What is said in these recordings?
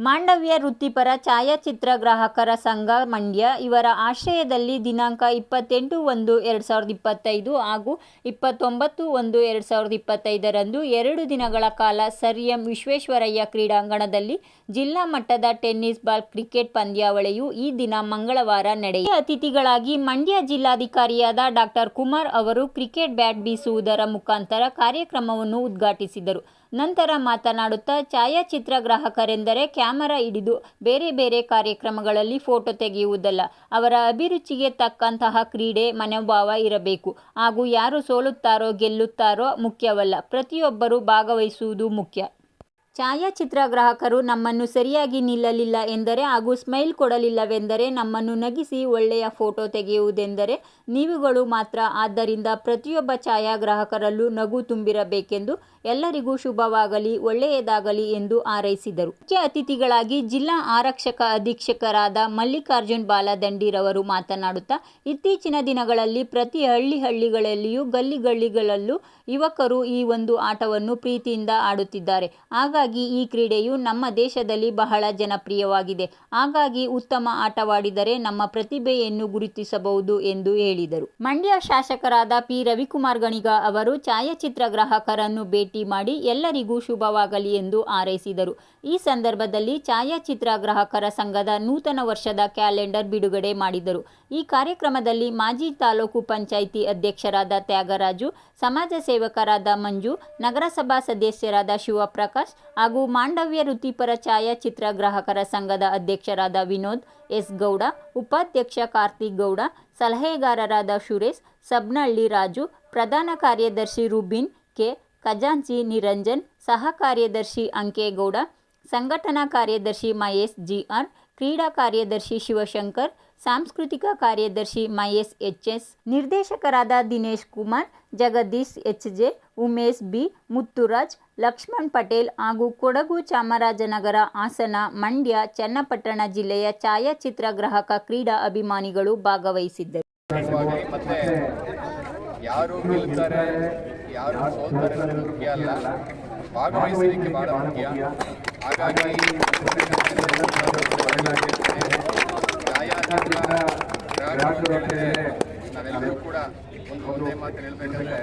ಮಾಂಡವ್ಯ ವೃತ್ತಿಪರ ಛಾಯಾಚಿತ್ರ ಗ್ರಾಹಕರ ಸಂಘ ಮಂಡ್ಯ ಇವರ ಆಶ್ರಯದಲ್ಲಿ ದಿನಾಂಕ ಇಪ್ಪತ್ತೆಂಟು ಒಂದು ಎರಡು ಸಾವಿರದ ಇಪ್ಪತ್ತೈದು ಹಾಗೂ ಇಪ್ಪತ್ತೊಂಬತ್ತು ಒಂದು ಎರಡು ಸಾವಿರದ ಇಪ್ಪತ್ತೈದರಂದು ಎರಡು ದಿನಗಳ ಕಾಲ ಸರ್ ಎಂ ವಿಶ್ವೇಶ್ವರಯ್ಯ ಕ್ರೀಡಾಂಗಣದಲ್ಲಿ ಜಿಲ್ಲಾ ಮಟ್ಟದ ಟೆನ್ನಿಸ್ ಬಾಲ್ ಕ್ರಿಕೆಟ್ ಪಂದ್ಯಾವಳಿಯು ಈ ದಿನ ಮಂಗಳವಾರ ನಡೆಯಿತು ಅತಿಥಿಗಳಾಗಿ ಮಂಡ್ಯ ಜಿಲ್ಲಾಧಿಕಾರಿಯಾದ ಡಾಕ್ಟರ್ ಕುಮಾರ್ ಅವರು ಕ್ರಿಕೆಟ್ ಬ್ಯಾಟ್ ಬೀಸುವುದರ ಮುಖಾಂತರ ಕಾರ್ಯಕ್ರಮವನ್ನು ಉದ್ಘಾಟಿಸಿದರು. ನಂತರ ಮಾತನಾಡುತ್ತಾ, ಛಾಯಾಚಿತ್ರ ಗ್ರಾಹಕರೆಂದರೆ ಕ್ಯಾಮರಾ ಹಿಡಿದು ಬೇರೆ ಬೇರೆ ಕಾರ್ಯಕ್ರಮಗಳಲ್ಲಿ ಫೋಟೋ ತೆಗೆಯುವುದಲ್ಲ. ಅವರ ಅಭಿರುಚಿಗೆ ತಕ್ಕಂತಹ ಕ್ರೀಡೆ ಮನೋಭಾವ ಇರಬೇಕು. ಹಾಗೂ ಯಾರು ಸೋಲುತ್ತಾರೋ, ಗೆಲ್ಲುತ್ತಾರೋ ಮುಖ್ಯವಲ್ಲ. ಪ್ರತಿಯೊಬ್ಬರೂ ಭಾಗವಹಿಸುವುದು ಮುಖ್ಯ. ಛಾಯಾಚಿತ್ರ ಗ್ರಾಹಕರು ನಮ್ಮನ್ನು ಸರಿಯಾಗಿ ನಿಲ್ಲಲಿಲ್ಲ ಎಂದರೆ ಹಾಗೂ ಸ್ಮೈಲ್ ಕೊಡಲಿಲ್ಲವೆಂದರೆ ನಮ್ಮನ್ನು ನಗಿಸಿ ಒಳ್ಳೆಯ ಫೋಟೋ ತೆಗೆಯುವುದೆಂದರೆ ನೀವುಗಳು ಮಾತ್ರ. ಆದ್ದರಿಂದ ಪ್ರತಿಯೊಬ್ಬ ಛಾಯಾಗ್ರಾಹಕರಲ್ಲೂ ನಗು ತುಂಬಿರಬೇಕೆಂದು ಎಲ್ಲರಿಗೂ ಶುಭವಾಗಲಿ, ಒಳ್ಳೆಯದಾಗಲಿ ಎಂದು ಹಾರೈಸಿದರು. ಮುಖ್ಯ ಅತಿಥಿಗಳಾಗಿ ಜಿಲ್ಲಾ ಆರಕ್ಷಕ ಅಧೀಕ್ಷಕರಾದ ಮಲ್ಲಿಕಾರ್ಜುನ್ ಬಾಲದಂಡಿರವರು ಮಾತನಾಡುತ್ತಾ, ಇತ್ತೀಚಿನ ದಿನಗಳಲ್ಲಿ ಪ್ರತಿ ಹಳ್ಳಿ ಹಳ್ಳಿಗಳಲ್ಲಿಯೂ ಗಲ್ಲಿ ಗಲ್ಲಿಗಳಲ್ಲೂ ಯುವಕರು ಈ ಒಂದು ಆಟವನ್ನು ಪ್ರೀತಿಯಿಂದ ಆಡುತ್ತಿದ್ದಾರೆ. ಹಾಗಾಗಿ ಈ ಕ್ರೀಡೆಯು ನಮ್ಮ ದೇಶದಲ್ಲಿ ಬಹಳ ಜನಪ್ರಿಯವಾಗಿದೆ. ಹಾಗಾಗಿ ಉತ್ತಮ ಆಟವಾಡಿದರೆ ನಮ್ಮ ಪ್ರತಿಭೆಯನ್ನು ಗುರುತಿಸಬಹುದು ಎಂದು ಹೇಳಿದರು. ಮಂಡ್ಯ ಶಾಸಕರಾದ ಪಿ. ರವಿಕುಮಾರ್ ಗಣಿಗ ಅವರು ಛಾಯಾಚಿತ್ರ ಗ್ರಾಹಕರನ್ನು ಭೇಟಿ ಮಾಡಿ ಎಲ್ಲರಿಗೂ ಶುಭವಾಗಲಿ ಎಂದು ಹಾರೈಸಿದರು. ಈ ಸಂದರ್ಭದಲ್ಲಿ ಛಾಯಾಚಿತ್ರ ಗ್ರಾಹಕರ ಸಂಘದ ನೂತನ ವರ್ಷದ ಕ್ಯಾಲೆಂಡರ್ ಬಿಡುಗಡೆ ಮಾಡಿದರು. ಈ ಕಾರ್ಯಕ್ರಮದಲ್ಲಿ ಮಾಜಿ ತಾಲೂಕು ಪಂಚಾಯಿತಿ ಅಧ್ಯಕ್ಷರಾದ ತ್ಯಾಗರಾಜು, ಸಮಾಜ ಸೇವಕರಾದ ಮಂಜು, ನಗರಸಭಾ ಸದಸ್ಯರಾದ ಶಿವಪ್ರಕಾಶ್ ಹಾಗೂ ಮಾಂಡವ್ಯ ವೃತ್ತಿಪರ ಛಾಯಾಚಿತ್ರ ಗ್ರಾಹಕರ ಸಂಘದ ಅಧ್ಯಕ್ಷರಾದ ವಿನೋದ್ ಎಸ್ ಗೌಡ, ಉಪಾಧ್ಯಕ್ಷ ಕಾರ್ತಿಕ್ ಗೌಡ, ಸಲಹೆಗಾರರಾದ ಸುರೇಶ್ ಸಬ್ನಹಳ್ಳಿ ರಾಜು, ಪ್ರಧಾನ ಕಾರ್ಯದರ್ಶಿ ರುಬಿನ್ ಕೆ. ಖಜಾಂಚಿ ನಿರಂಜನ್, ಸಹ ಕಾರ್ಯದರ್ಶಿ ಅಂಕೇಗೌಡ, ಸಂಘಟನಾ ಕಾರ್ಯದರ್ಶಿ ಮಹೇಶ್ ಜಿಆರ್, ಕ್ರೀಡಾ ಕಾರ್ಯದರ್ಶಿ ಶಿವಶಂಕರ್, ಸಾಂಸ್ಕೃತಿಕ ಕಾರ್ಯದರ್ಶಿ ಮಹೇಶ್ ಎಚ್ಎಸ್, ನಿರ್ದೇಶಕರಾದ ದಿನೇಶ್ ಕುಮಾರ್, ಜಗದೀಶ್ ಎಚ್ಜೆ, ಉಮೇಶ್ ಬಿ, ಮುತ್ತುರಾಜ್, ಲಕ್ಷ್ಮಣ್ ಪಟೇಲ್ ಹಾಗೂ ಕೊಡಗು ಚಾಮರಾಜನಗರ ಹಾಸನ ಮಂಡ್ಯ, ಚನ್ನಪಟ್ಟಣ ಜಿಲ್ಲೆಯ ಛಾಯಾಚಿತ್ರ ಗ್ರಾಹಕ ಕ್ರೀಡಾ ಅಭಿಮಾನಿಗಳು ಭಾಗವಹಿಸಿದ್ದರು. ಯಾರು ಸೋಲ್ತಾರೆ ಅನ್ನೋದು ಮುಖ್ಯ ಅಲ್ಲ. ಭಾಗವಹಿಸಲಿಕ್ಕೆ ಬಹಳ ಮುಖ್ಯ. ಹಾಗಾಗಿ ನಾವೆಲ್ಲರೂ ಕೂಡ ಒಂದು ಒಂದೇ ಮಾತು ಹೇಳ್ಬೇಕಂದ್ರೆ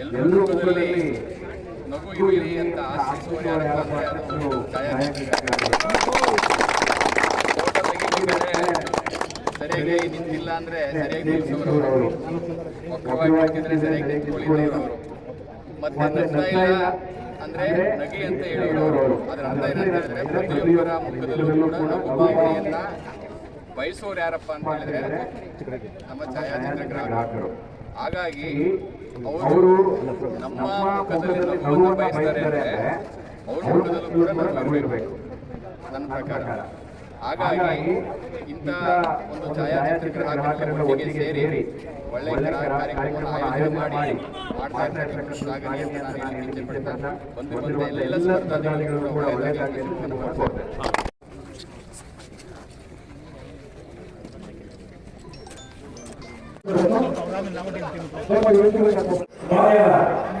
ಎಲ್ಲರೂ ಮುಖದಲ್ಲಿ ನಗು ಇರಲಿ ಅಂತ ಆಶಿಸುವ ಯಾರು ಛಾಯಾಚಿತ್ರ ಫೋಟೋ ತೆಗಿಬೇಕಾದ್ರೆ ಸರಿಯಾಗಿ ನಿಂತಿಲ್ಲ ಅಂದ್ರೆ ಸರಿಯಾಗಿ ವಕ್ರವಾಗಿ ನಿಂತಿದ್ರೆ ಸರಿಯಾಗಿ ನಿಂತ್ಕೊಳ್ಳಿಲ್ಲ ಅವರು. ಮತ್ತೆ ನಗ್ತಾ ಇಲ್ಲ ಅಂದ್ರೆ ನಗಿ ಅಂತ ಅದ್ರ ಅರ್ಥ ಪ್ರತಿಯೊಬ್ಬರ ಮುಖದಲ್ಲೂ ಕೂಡ ಭಾವನೆಯನ್ನ ಬಯಸೋರು ಯಾರಪ್ಪ ಅಂತ ಹೇಳಿದ್ರೆ ನಮ್ಮ ಛಾಯಾಚಿತ್ರ ಗ್ರಾಹಕರು. ಹಾಗಾಗಿ ಅವರು ನಮ್ಮ ಮುಖದಲ್ಲಿ ನಗುವನ್ನು ಬಯಸ್ತಾರೆ ಅಂದ್ರೆ ಅವ್ರ ಮುಖದಲ್ಲೂ ಕೂಡ ನಗು ಇರಬೇಕು. ನನ್ನ ಪ್ರಕಾರ. ಹಾಗಾಗಿ ಇಂಥ ಒಂದು ಛಾಯಾಚಿತ್ರ ಒಟ್ಟಿಗೆ ಸೇರಿ ಒಳ್ಳೆಯ ಕಾರ್ಯಕ್ರಮವನ್ನು ಆಯೋಜನೆ ಮಾಡಿ ಮಾಡ್ತಾ ಇರ್ತಕ್ಕಂಥ ಸಾಗಣೆ ಅಂತ ನಾನು ಎಲ್ಲ ಸ್ಪರ್ಧಾರ್ಥಿಗಳು ಕೂಡ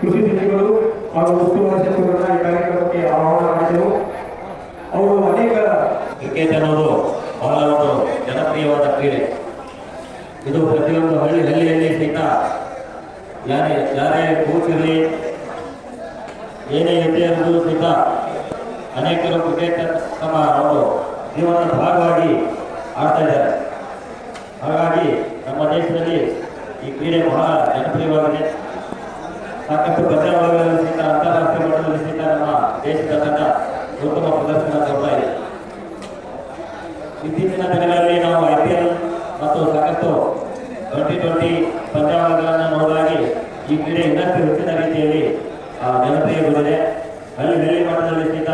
ಕೃಷಿ ಹಾಗೂ ಉಸ್ತುವಾರಿ ಸಚಿವರನ್ನ ಈ ಕಾರ್ಯಕ್ರಮಕ್ಕೆ ಆಹ್ವಾನ ಮಾಡಿದರು ಅವರು ಅನೇಕ ಕ್ರಿಕೆಟ್ ಅನ್ನೋದು ಬಹಳ ಒಂದು ಜನಪ್ರಿಯವಾದ ಕ್ರೀಡೆ ಇದು ಪ್ರತಿಯೊಂದು ಹಳ್ಳಿ ಹಳ್ಳಿಯಲ್ಲಿ ಸಹಿತ ಯಾರೇ ಯಾರೇ ಕೋಚ್ ಇರಲಿ ಏನೇ ಇದೆ ಇರೋದು ಸಹಿತ ಅನೇಕರು ಕ್ರಿಕೆಟ್ ತಮ್ಮ ಒಂದು ಜೀವನದ ಭಾಗವಾಗಿ ಆಡ್ತಾ ಇದ್ದಾರೆ. ಹಾಗಾಗಿ ನಮ್ಮ ದೇಶದಲ್ಲಿ ಈ ಕ್ರೀಡೆ ಬಹಳ ಜನಪ್ರಿಯವಾಗಿದೆ. ಸಾಕಷ್ಟು ಪಂದ್ಯಾವಳಿಗಳಲ್ಲಿ ಸಹಿತ, ಅಂತಾರಾಷ್ಟ್ರೀಯ ಮಟ್ಟದಲ್ಲಿ ಸಹಿತ ನಮ್ಮ ದೇಶದ ತಂಡ ಉತ್ತಮ ಪ್ರದರ್ಶನ ಕೊಡ್ತಾ ಇದೆ. ಇತ್ತೀಚಿನ ದಿನಗಳಲ್ಲಿ ನಾವು ಐ ಪಿ ಎಲ್ ಮತ್ತು ಸಾಕಷ್ಟು ಟ್ವೆಂಟಿ ಟ್ವೆಂಟಿ ಪಂದ್ಯಾವಳಿಗಳನ್ನು ನೋಡುವಾಗಿ ಈ ಕ್ರೀಡೆ ಇನ್ನಷ್ಟು ಹೆಚ್ಚಿನ ರೀತಿಯಲ್ಲಿ ಜನಪ್ರಿಯಗೊಂಡಿದೆ ಅಲ್ಲಿ ಹಳ್ಳಿ ಮಟ್ಟದಲ್ಲಿ ಸಹಿತ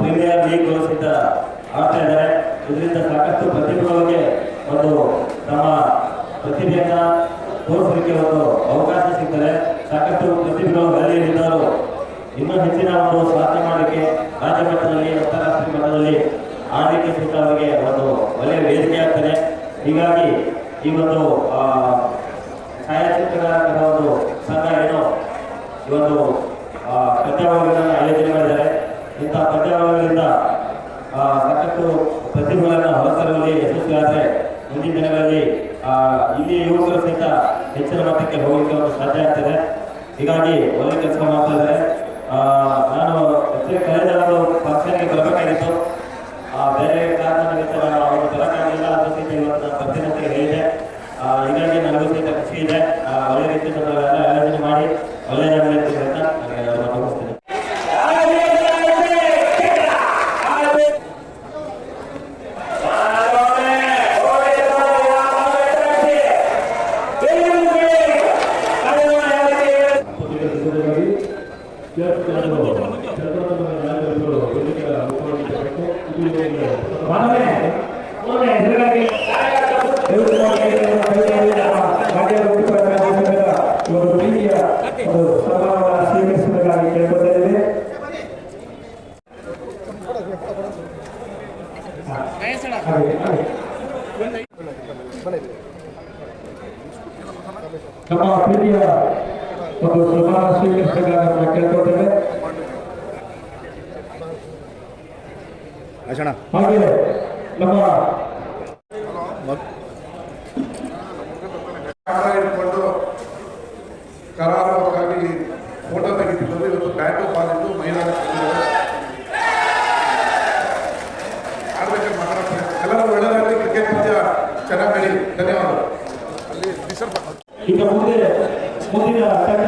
ಪ್ರೀಮಿಯರ್ ಲೀಗ್ ಸಹಿತ ಆಡ್ತಾ ಇದ್ದಾರೆ. ಇದರಿಂದ ಸಾಕಷ್ಟು ಪ್ರತಿಭೆಗಳಿಗೆ ಒಂದು ತಮ್ಮ ಪ್ರತಿಭೆಯನ್ನ ತೋರಿಸಲಿಕ್ಕೆ ಒಂದು ಅವಕಾಶ ಸಿಗ್ತದೆ. ಸಾಕಷ್ಟು ಪ್ರತಿಭೆಗಳು ಹಳ್ಳಿಯಲ್ಲಿದ್ದವರು ಇನ್ನೂ ಹೆಚ್ಚಿನ ಒಂದು ಸಾಧನೆ ಮಾಡಲಿಕ್ಕೆ ರಾಜ್ಯ ಮಟ್ಟದಲ್ಲಿ, ಅಂತಾರಾಷ್ಟ್ರೀಯ ಮಟ್ಟದಲ್ಲಿ ಆಡಲಿಕ್ಕೆ ಸಹಿತ ಅವರಿಗೆ ಒಂದು ಒಳ್ಳೆಯ ವೇದಿಕೆ ಆಗ್ತದೆ. ಹೀಗಾಗಿ ಈ ಒಂದು ಛಾಯಾಚಿತ್ರಗಾರರ ಒಂದು ಸಂಘ ಏನು ಈ ಒಂದು ಪಂದ್ಯಾವಳಿಗಳನ್ನು ಆಯೋಜನೆ ಮಾಡಿದ್ದಾರೆ. ಇಂಥ ಪಂದ್ಯಾವಳಿಗಳಿಂದ ಸಾಕಷ್ಟು ಪ್ರತಿಭೆಗಳನ್ನು ಹೊರತರುವಲ್ಲಿ ಯಶಸ್ವಿಯಾದರೆ ಮುಂದಿನ ದಿನಗಳಲ್ಲಿ ಇಲ್ಲಿ ಯುವಕರು ಸಹಿತ ಹೆಚ್ಚಿನ ಮಟ್ಟಕ್ಕೆ ಹೋಗಲಿಕ್ಕೆ ಒಂದು ಸಾಧ್ಯ ಆಗ್ತದೆ. ಹೀಗಾಗಿ ಒಳ್ಳೆ ಕೆಲಸ ಮಾಡ್ತಾ ಇದ್ದಾರೆ. Kalau video, kalau semua sudah segala ಹಾಗೆ ನಮ್ಮ ಕ್ಯಾಮರಾ ಇಟ್ಕೊಂಡು ಕರಾರುವಾಗಿ ಫೋಟೋ ತೆಗಿತಿದ್ರು ಇವತ್ತು ಬ್ಯಾಟು ಬಾಲಿದ್ದು ಮಹಿಳಾ ಆಡ್ಬೇಕಾದ್ರೆ ಮಾತಾಡ್ತಾರೆ ಎಲ್ಲರೂ ಒಳ್ಳೆದಾಗಲಿ ಕ್ರಿಕೆಟ್ ಪಂದ್ಯ ಚೆನ್ನಾಗಿ ನಡೀಲಿ ಧನ್ಯವಾದಗಳು ಅಲ್ಲಿ ಡಿಸರ್ವ್ ಈಗ ಮುಂದೆ ಮುಂದಿನ ತಂಡ